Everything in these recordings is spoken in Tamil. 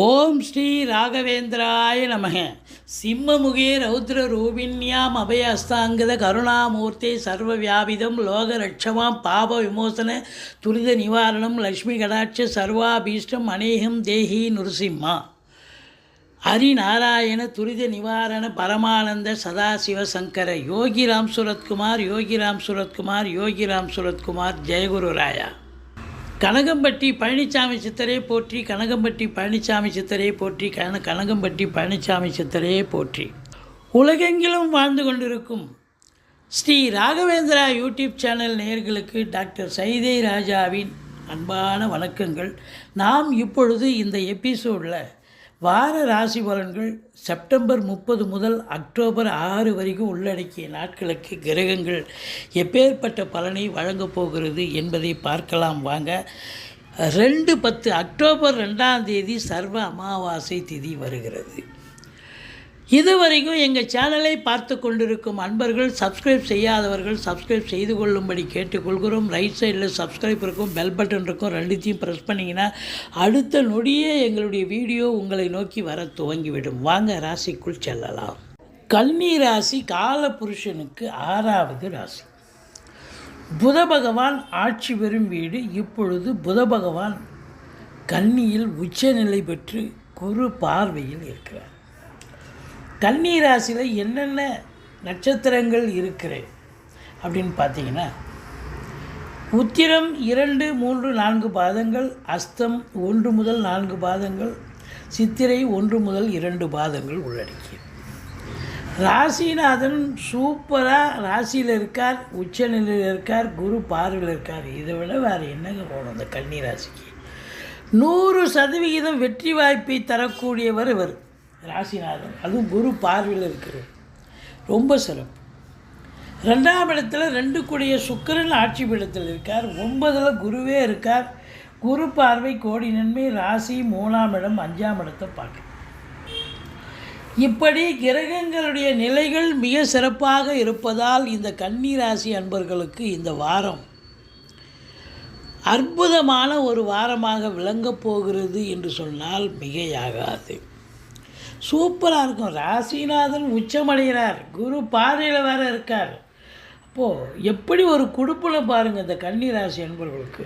ஓம் ஸ்ரீ ராகவேந்திராய நமக. சிம்மமுகே ரௌத்ர ரூபிண்யாம் அபயஸ்தாங்கத கருணாமூர்த்தி சர்வ வியாபிதம் லோக ரட்சமாம் பாப விமோசன துரித நிவாரணம் லக்ஷ்மி கடாட்ச சர்வாபீஷ்டம் அநேகம் தேஹி நுருசிம்மா. ஹரிநாராயண துரித நிவாரண பரமானந்த சதாசிவ சங்கர யோகிராம் சுரத்குமார் யோகிராம் சுரத்குமார் யோகிராம் சுரத்குமார் ஜெயகுரு ராயா. கனகம்பட்டி பழனிசாமி சித்தரே போற்றி கனகம்பட்டி பழனிசாமி சித்தரே போற்றி கன கனகம்பட்டி பழனிசாமி சித்தரே போற்றி. உலகெங்கிலும் வாழ்ந்து கொண்டிருக்கும் ஸ்ரீ ராகவேந்திரா யூடியூப் சேனல் நேயர்களுக்கு டாக்டர் சைதை ராஜாவின் அன்பான வணக்கங்கள். நாம் இப்பொழுது இந்த எபிசோடில் வார ராசி பலன்கள் செப்டம்பர் முப்பது முதல் அக்டோபர் ஆறு வரைக்கும் உள்ளடக்கிய நாட்களுக்கு கிரகங்கள் எப்பேற்பட்ட பலனை வழங்கப் போகிறது என்பதை பார்க்கலாம் வாங்க. ரெண்டு பத்து அக்டோபர் ரெண்டாம் தேதி சர்வ அமாவாசை திதி வருகிறது. இதுவரைக்கும் எங்கள் சேனலை பார்த்து கொண்டிருக்கும் அன்பர்கள் சப்ஸ்கிரைப் செய்யாதவர்கள் சப்ஸ்கிரைப் செய்து கொள்ளும்படி கேட்டுக்கொள்கிறோம். ரைட் சைடில் சப்ஸ்கிரைப் இருக்கும் பெல் பட்டன் இருக்கும் ரெண்டுத்தையும் ப்ரெஸ் பண்ணிங்கன்னா அடுத்த நொடியே எங்களுடைய வீடியோ உங்களை நோக்கி வர துவங்கிவிடும். வாங்க ராசிக்குள் செல்லலாம். கன்னி ராசி கால புருஷனுக்கு ஆறாவது ராசி. புத பகவான் ஆட்சி பெறும் வீடு. இப்பொழுது புத பகவான் கன்னியில் உச்சநிலை பெற்று குரு பார்வையில் இருக்கிறார். கன்னி ராசியில் என்னென்ன நட்சத்திரங்கள் இருக்கிறது அப்படின்னு பார்த்தீங்கன்னா உத்திரம் இரண்டு மூன்று நான்கு பாதங்கள் அஸ்தம் ஒன்று முதல் நான்கு பாதங்கள் சித்திரை ஒன்று முதல் இரண்டு பாதங்கள் உள்ளடக்கியது. ராசிநாதன் சூப்பராக ராசியில் இருக்கார் உச்சநிலையில் இருக்கார் குரு பார்வையில் இருக்கார். இதை விட வேறு என்னங்க போகணும் அந்த கன்னி ராசிக்கு நூறு சதவிகிதம் வெற்றி வாய்ப்பை தரக்கூடியவர் இவர். ராசிநாதன் அதுவும் குரு பார்வையில் இருக்கிறது ரொம்ப சிறப்பு. ரெண்டாம் இடத்துல ரெண்டு கூடிய சுக்கிரன் ஆட்சி பீடத்தில் இருக்கார். ஒன்பதில் குருவே இருக்கார். குரு பார்வை கோடி நன்மை ராசி மூணாம் இடம் அஞ்சாம் இடத்தை பார்க்க இப்படி கிரகங்களுடைய நிலைகள் மிக சிறப்பாக இருப்பதால் இந்த கன்னி ராசி அன்பர்களுக்கு இந்த வாரம் அற்புதமான ஒரு வாரமாக விளங்கப் போகிறது என்று சொன்னால் மிகையாகாது. சூப்பராக இருக்கும். ராசிநாதன் உச்சமடைகிறார். குரு பார்வையில் வேறு இருக்கார். அப்போது எப்படி ஒரு குடுப்பில் பாருங்கள் இந்த கன்னி ராசி என்பவர்களுக்கு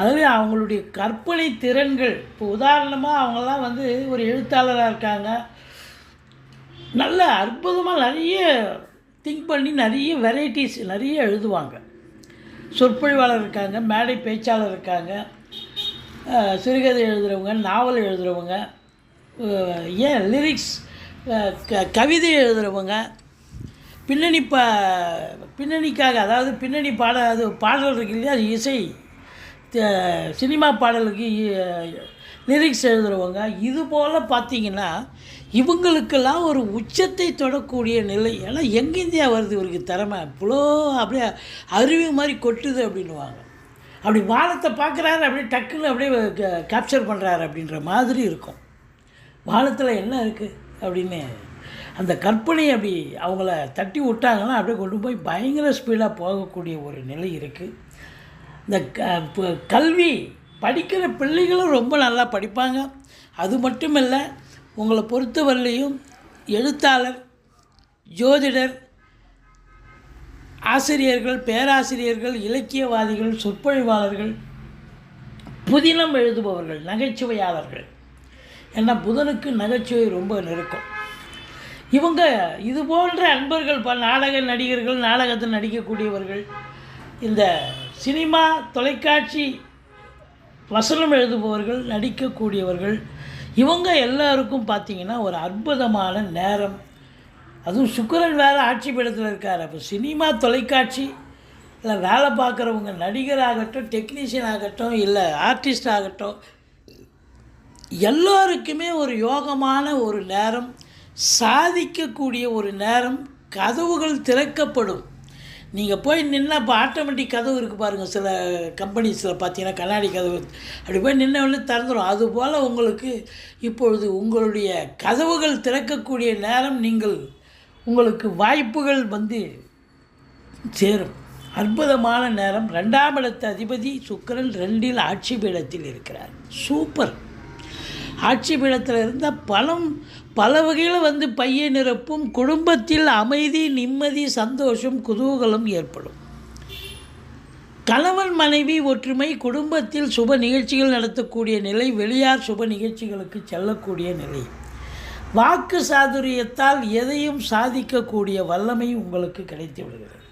அதுவே அவங்களுடைய கற்பனை திறன்கள். இப்போ உதாரணமாக அவங்களாம் வந்து ஒரு எழுத்தாளராக இருக்காங்க. நல்ல அற்புதமாக நிறைய திங்க் பண்ணி நிறைய வெரைட்டிஸ் நிறைய எழுதுவாங்க. சொற்பொழிவாளர் இருக்காங்க மேடை பேச்சாளர் இருக்காங்க சிறுகதை எழுதுகிறவங்க நாவல் எழுதுகிறவங்க ஏன் லிரிக்ஸ் க கவிதை எழுதுகிறவங்க பின்னணி பா பின்னணிக்காக அதாவது பின்னணி பாட அது பாடல் இருக்கு இல்லையா அது இசை சினிமா பாடலுக்கு லிரிக்ஸ் எழுதுகிறவங்க இது போல் பார்த்தீங்கன்னா இவங்களுக்கெல்லாம் ஒரு உச்சத்தை தொடக்கூடிய நிலை. ஏன்னா எங்கேந்தியா வருது இவருக்கு திறமை. இவ்வளோ அப்படியே அருவி மாதிரி கொட்டுது அப்படின்னுவாங்க. அப்படி வானத்தை பார்க்குறாரு அப்படியே டக்குன்னு அப்படியே கேப்சர் பண்ணுறாரு அப்படின்ற மாதிரி இருக்கும். வானத்தில் என்ன இருக்குது அப்படின்னு அந்த கற்பனை அப்படி அவங்கள தட்டி விட்டாங்கன்னா அப்படியே கொண்டு போய் பயங்கர ஸ்பீடாக போகக்கூடிய ஒரு நிலை இருக்குது இந்த க ப- கல்வி படிக்கிற பிள்ளைகளும் ரொம்ப நல்லா படிப்பாங்க. அது மட்டும் இல்லை உங்களை பொறுத்தவரையிலையும் எழுத்தாளர் ஜோதிடர் ஆசிரியர்கள் பேராசிரியர்கள் இலக்கியவாதிகள் சொற்பொழிவாளர்கள் புதினம் எழுதுபவர்கள் நகைச்சுவையாளர்கள் ஏன்னா புதனுக்கு நகைச்சுவை ரொம்ப நெருக்கம். இவங்க இது போன்ற அன்பர்கள் ப நாடக நடிகர்கள் நாடகத்தில் நடிக்கக்கூடியவர்கள் இந்த சினிமா தொலைக்காட்சி வசனம் எழுதுபவர்கள் நடிக்கக்கூடியவர்கள் இவங்க எல்லாருக்கும் பார்த்திங்கன்னா ஒரு அற்புதமான நேரம். அதுவும் சுக்கரன் வேறு ஆட்சி பீடத்தில் இருக்கார். அப்போ சினிமா தொலைக்காட்சி இல்லை வேலை பார்க்குறவங்க நடிகராகட்டும் டெக்னீஷியன் ஆகட்டும் இல்லை ஆர்டிஸ்ட் ஆகட்டும் எல்லோருக்குமே ஒரு யோகமான ஒரு நேரம் சாதிக்கக்கூடிய ஒரு நேரம் கதவுகள் திறக்கப்படும். நீங்கள் போய் நின்னா இப்போ ஆட்டோமேட்டிக் கதவு இருக்குது பாருங்கள் சில கம்பெனிஸில் பார்த்தீங்கன்னா கண்ணாடி கதவு. அப்படி போய் நின்ன உடனே திறந்துடும் அதுபோல் உங்களுக்கு இப்பொழுது உங்களுடைய கதவுகள் திறக்கக்கூடிய நேரம் நீங்கள் உங்களுக்கு வாய்ப்புகள் வந்து சேரும். அற்புதமான நேரம். ரெண்டாம் இடத்து அதிபதி சுக்கரன் ரெண்டில் ஆட்சி பீடத்தில் இருக்கிறார். சூப்பர். ஆட்சி பீடத்தில் இருந்தால் பணம் பல வகையில் வந்து பையை நிரப்பும் குடும்பத்தில் அமைதி நிம்மதி சந்தோஷம் குதூகலம் ஏற்படும். கணவன் மனைவி ஒற்றுமை குடும்பத்தில் சுப நிகழ்ச்சிகள் நடத்தக்கூடிய நிலை வெளியார் சுப நிகழ்ச்சிகளுக்கு செல்லக்கூடிய நிலை. வாக்கு சாதுரியத்தால் எதையும் சாதிக்கக்கூடிய வல்லமை உங்களுக்கு கிடைத்து விடுகிறது.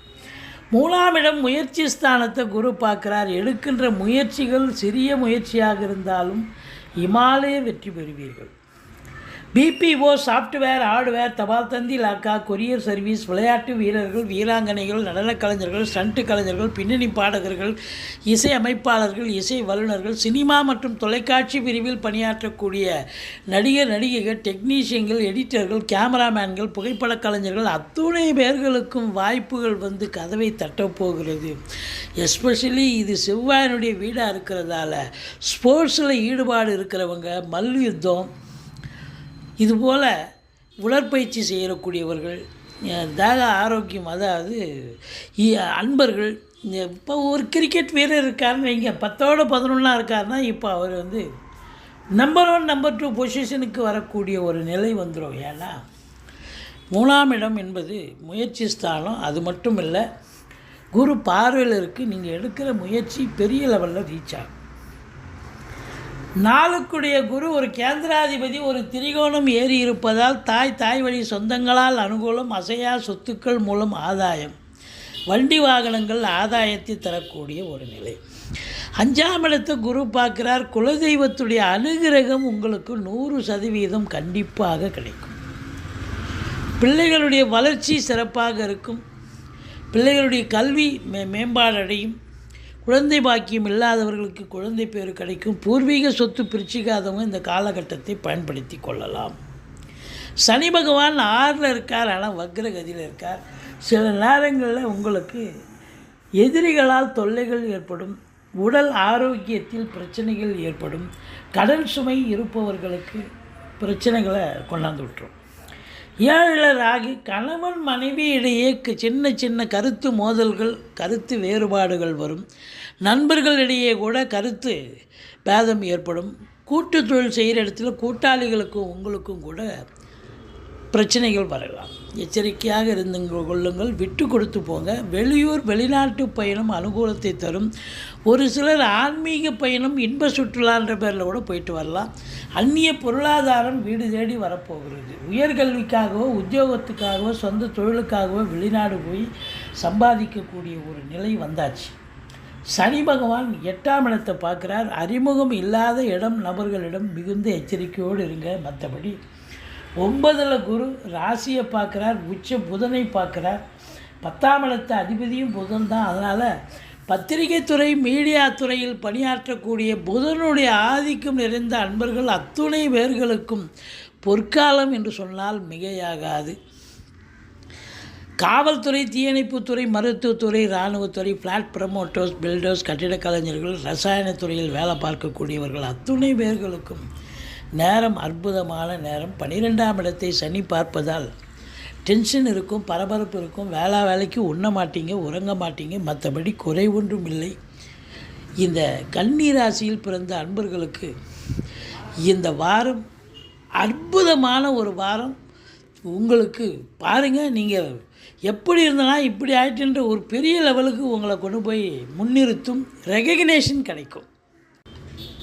மூணாம் இடம் முயற்சி ஸ்தானத்தை குரு பார்க்குறார். எடுக்கின்ற முயற்சிகள் சிறிய முயற்சியாக இருந்தாலும் இமாலய வெற்றி பெறுவீர்கள். பிபிஓ சாஃப்ட்வேர் ஹார்ட்வேர் தபால் தந்தி லாக்கா கொரியர் சர்வீஸ் விளையாட்டு வீரர்கள் வீராங்கனைகள் நடனக் கலைஞர்கள் ஸ்டண்ட்டு கலைஞர்கள் பின்னணி பாடகர்கள் இசை அமைப்பாளர்கள் இசை வல்லுநர்கள் சினிமா மற்றும் தொலைக்காட்சி பிரிவில் பணியாற்றக்கூடிய நடிகர் நடிகைகள் டெக்னீஷியன்கள் எடிட்டர்கள் கேமராமேன்கள் புகைப்படக் கலைஞர்கள் அத்துணை பேர்களுக்கும் வாய்ப்புகள் வந்து கதவை தட்டப்போகிறது எஸ்பெஷலி இது செவ்வாயினுடைய வீடாக இருக்கிறதால ஸ்போர்ட்ஸில் ஈடுபாடு இருக்கிறவங்க மல்யுத்தம் இதுபோல் உடற்பயிற்சி செய்யக்கூடியவர்கள் தேக ஆரோக்கியம் அதாவது அன்பர்கள் இப்போ ஒரு கிரிக்கெட் வீரர் இருக்காருன்னு வைங்க பத்தோட பதினொன்றா இருக்காருன்னா இப்போ அவர் வந்து நம்பர் ஒன் நம்பர் டூ பொசிஷனுக்கு வரக்கூடிய ஒரு நிலை வந்துடும் ஏன்னா மூணாம் இடம் என்பது முயற்சி ஸ்தானம் அது மட்டும் இல்லை குரு பார்வையில் இருக்குது நீங்கள் எடுக்கிற முயற்சி பெரிய லெவலில் ரீச் ஆகும். நாளுக்குடைய குரு ஒரு கேந்திராதிபதி ஒரு திரிகோணம் ஏறி இருப்பதால் தாய் தாய் வழி சொந்தங்களால் அனுகூலம் அசையா சொத்துக்கள் மூலம் ஆதாயம். வண்டி வாகனங்கள் ஆதாயத்தை தரக்கூடிய ஒரு நிலை. அஞ்சாம் இடத்தை குரு பார்க்கிறார் குலதெய்வத்துடைய அனுகிரகம் உங்களுக்கு நூறு சதவீதம் கண்டிப்பாக கிடைக்கும். பிள்ளைகளுடைய வளர்ச்சி சிறப்பாக இருக்கும். பிள்ளைகளுடைய கல்வி மே மேம்பாடடையும். குழந்தை பாக்கியம் இல்லாதவர்களுக்கு குழந்தை பேர் கிடைக்கும். பூர்வீக சொத்து பிரிச்சிக்காதவங்க இந்த காலகட்டத்தை பயன்படுத்தி கொள்ளலாம். சனி பகவான் ஆறில் இருக்கார் ஆனால் வக்ரகதியில் இருக்கார். சில நேரங்களில் உங்களுக்கு எதிரிகளால் தொல்லைகள் ஏற்படும் உடல் ஆரோக்கியத்தில் பிரச்சனைகள் ஏற்படும் கடன் சுமை இருப்பவர்களுக்கு பிரச்சனைகளை கொண்டாந்து விட்டுரும். ஏழில் ராகி கணவன் மனைவி இடையே க- சின்ன சின்ன கருத்து மோதல்கள் கருத்து வேறுபாடுகள் வரும். நண்பர்களிடையே கூட கருத்து பேதம் ஏற்படும். கூட்டு தொழில் செய்கிற இடத்துல கூட்டாளிகளுக்கும் உங்களுக்கும் கூட பிரச்சனைகள் வரலாம். எச்சரிக்கையாக இருந்து கொள்ளுங்கள். விட்டு கொடுத்து போங்க. வெளியூர் வெளிநாட்டு பயணம் அனுகூலத்தை தரும். ஒரு சிலர் ஆன்மீக பயணம் இன்ப சுற்றுலான்ற பேரில் கூட போயிட்டு வரலாம். அந்நிய பொருளாதாரம் வீடு தேடி வரப்போகிறது. உயர்கல்விக்காகவோ உத்தியோகத்துக்காகவோ சொந்த தொழிலுக்காகவோ வெளிநாடு போய் சம்பாதிக்கக்கூடிய ஒரு நிலை வந்தாச்சு. சனி பகவான் எட்டாம் இடத்தை பார்க்குறார். அறிமுகம் இல்லாத இடம் நபர்களிடம் மிகுந்த எச்சரிக்கையோடு இருங்க. மற்றபடி ஒன்பதில் குரு ராசியை பார்க்குறார் உச்ச புதனை பார்க்குறார். பத்தாம் இடத்த அதிபதியும் புதன் தான். அதனால் பத்திரிகை துறை மீடியா துறையில் பணியாற்றக்கூடிய புதனுடைய ஆதிக்கம் நிறைந்த அன்பர்கள் அத்துணை பேர்களுக்கும் பொற்காலம் என்று சொன்னால் மிகையாகாது. காவல்துறை தீயணைப்புத்துறை மருத்துவத்துறை இராணுவத்துறை ஃப்ளாட் ப்ரமோட்டர்ஸ் பில்டர்ஸ் கட்டிடக் கலைஞர்கள் ரசாயனத்துறையில் வேலை பார்க்கக்கூடியவர்கள் அத்துணை பேர்களுக்கும் நேரம் அற்புதமான நேரம். பன்னிரெண்டாம் இடத்தை சனி பார்ப்பதால் டென்ஷன் இருக்கும் பரபரப்பு இருக்கும். வேளா வேலைக்கு உண்ண மாட்டீங்க உறங்க மாட்டீங்க மற்றபடி குறை ஒன்றும் இல்லை. இந்த கண்ணீராசியில் ராசியில் பிறந்த அன்பர்களுக்கு இந்த வாரம் அற்புதமான ஒரு வாரம். உங்களுக்கு பாருங்கள் நீங்கள் எப்படி இருந்தனா இப்படி ஆயிட்டுன்ற ஒரு பெரிய லெவலுக்கு உங்களை கொண்டு போய் முன்னிறுத்தும். ரெகக்னேஷன் கிடைக்கும்.